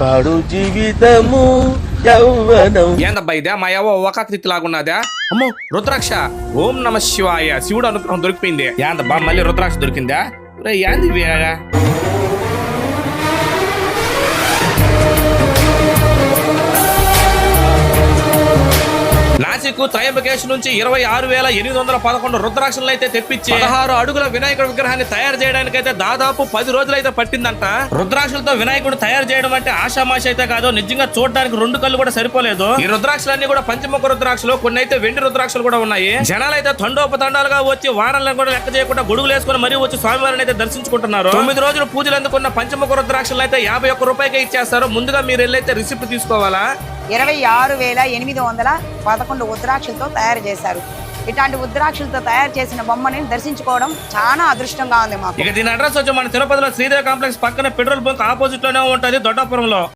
పాడు జీవితము యౌవనం. ఏందబ్బా ఇదే? మా యవ్వ ఒక లాగున్నదా అమ్మో రుద్రాక్ష. ఓం నమ శివాయ. శివుడు అనుగ్రహం దొరికిపోయింది. ఏందబ్బా మళ్ళీ రుద్రాక్ష దొరికిందా? ఏంది ఇవి? నాసిక్ త్రయంబకేశ్ నుంచి ఇరవై ఆరు వేల ఎనిమిది వందల పదకొండు రుద్రాక్షలను అయితే తెప్పించి పదహారు అడుగుల వినాయకుడి విగ్రహాన్ని తయారు చేయడానికి అయితే దాదాపు పది రోజులైతే పట్టిందంట. రుద్రాక్షలతో వినాయకుడు తయారు చేయడం అంటే ఆషామాష అయితే కాదు నిజంగా చూడడానికి రెండు కళ్ళు కూడా సరిపోలేదు. ఈ రుద్రాక్షలన్నీ కూడా పంచముఖ రుద్రాక్షలు కొన్ని అయితే వెండి రుద్రాక్షలు కూడా ఉన్నాయి. జనాలు అయితే తండోపతండాలుగా వచ్చి వారాలను కూడా లెక్క చేయకుండా గొడుగులు వేసుకుని మరీ వచ్చి స్వామివారిని అయితే దర్శించుకుంటున్నారు. తొమ్మిది రోజులు పూజలు అందుకున్న పంచముఖ రుద్రాక్షలు అయితే యాభై ఒక్క రూపాయికి ఇచ్చేస్తారు. ముందుగా మీరు వెళ్ళైతే రిసిప్ట్ తీసుకోవాలా? ఇరవై ఆరు వేల ఎనిమిది వందల పదకొండు ఉద్రాక్షలతో తయారు చేశారు. ఇట్లాంటి ఉద్రాక్షలతో తయారు చేసిన బొమ్మని దర్శించుకోవడం చాలా అదృష్టంగా ఉంది మాకు. ఇక దీని అడ్రస్ వచ్చి మన తిరుపతిలో శ్రీదేవి కాంప్లెక్స్ పక్కన పెట్రోల్ బంక్ ఆపోజిట్లోనే ఉంటుంది దొడ్డాపురంలో.